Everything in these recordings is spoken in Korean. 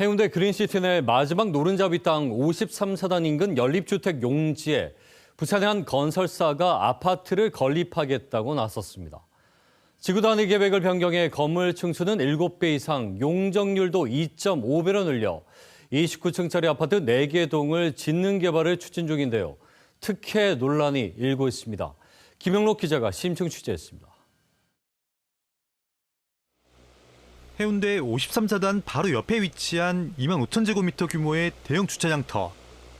해운대 그린시티 내 마지막 노른자비 땅 53사단 인근 연립주택 용지에 부산의 한 건설사가 아파트를 건립하겠다고 나섰습니다. 지구 단위 계획을 변경해 건물 층수는 7배 이상, 용적률도 2.5배로 늘려 29층짜리 아파트 4개 동을 짓는 개발을 추진 중인데요. 특혜 논란이 일고 있습니다. 김영록 기자가 심층 취재했습니다. 해운대 53사단 바로 옆에 위치한 2만 5천 제곱미터 규모의 대형 주차장터.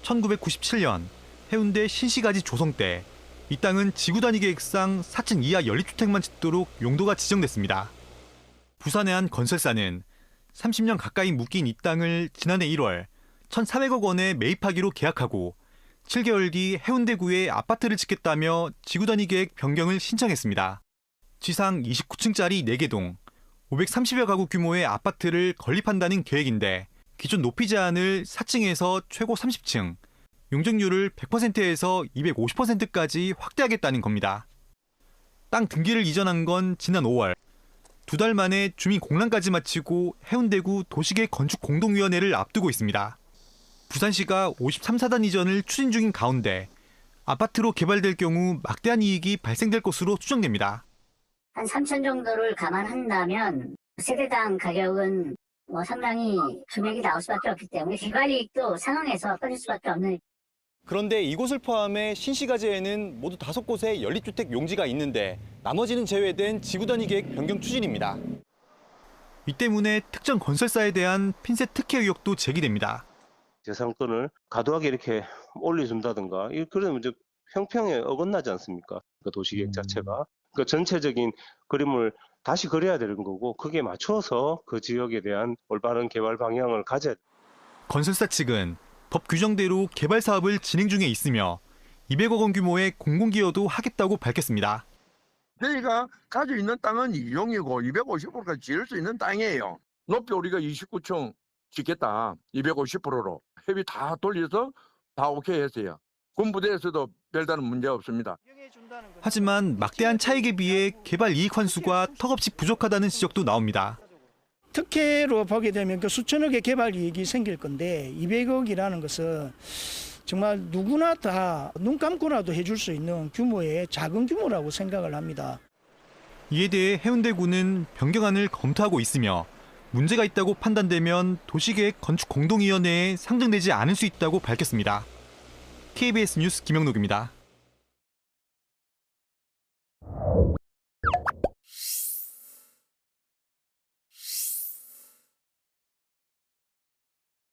1997년 해운대 신시가지 조성 때 이 땅은 지구 단위 계획상 4층 이하 연립주택만 짓도록 용도가 지정됐습니다. 부산의 한 건설사는 30년 가까이 묶인 이 땅을 지난해 1월 1,400억 원에 매입하기로 계약하고 7개월 뒤 해운대구에 아파트를 짓겠다며 지구 단위 계획 변경을 신청했습니다. 지상 29층짜리 4개 동, 530여 가구 규모의 아파트를 건립한다는 계획인데 기존 높이 제한을 4층에서 최고 30층, 용적률을 100%에서 250%까지 확대하겠다는 겁니다. 땅 등기를 이전한 건 지난 5월. 두 달 만에 주민 공란까지 마치고 해운대구 도시계 건축 공동위원회를 앞두고 있습니다. 부산시가 53사단 이전을 추진 중인 가운데 아파트로 개발될 경우 막대한 이익이 발생될 것으로 추정됩니다. 한 3천 정도를 감안한다면 세대당 가격은 뭐 상당히 금액이 나올 수밖에 없기 때문에 개발이익도 상황에서 꺼질 수밖에 없는 그런데 이곳을 포함해 신시가지에는 모두 다섯 곳의 연립주택 용지가 있는데 나머지는 제외된 지구 단위 계획 변경 추진입니다. 이 때문에 특정 건설사에 대한 핀셋 특혜 의혹도 제기됩니다. 재산권을 과도하게 이렇게 올려준다든가 이 그러면 이제 평평에 어긋나지 않습니까? 그 도시계획 자체가 그 전체적인 그림을 다시 그려야 되는 거고 그게 맞춰서 그 지역에 대한 올바른 개발 방향을 가져야 건설사 측은 법 규정대로 개발 사업을 진행 중에 있으며 200억 원 규모의 공공기여도 하겠다고 밝혔습니다. 저희가 가지고 있는 땅은 이용이고 250%까지 지을 수 있는 땅이에요. 높이 우리가 29층 짓겠다. 250%로. 협의 다 돌려서 다 오케이 했어요. 군부대에서도 별다른 문제 없습니다. 하지만 막대한 차익에 비해 개발 이익 환수가 턱없이 부족하다는 지적도 나옵니다. 특혜로 보게 되면 그 수천억의 개발 이익이 생길 건데 200억이라는 것은 정말 누구나 다 눈 감고라도 해줄 수 있는 규모의 작은 규모라고 생각을 합니다. 이에 대해 해운대구는 변경안을 검토하고 있으며 문제가 있다고 판단되면 도시계획 건축 공동위원회에 상정되지 않을 수 있다고 밝혔습니다. KBS 뉴스 김영록입니다.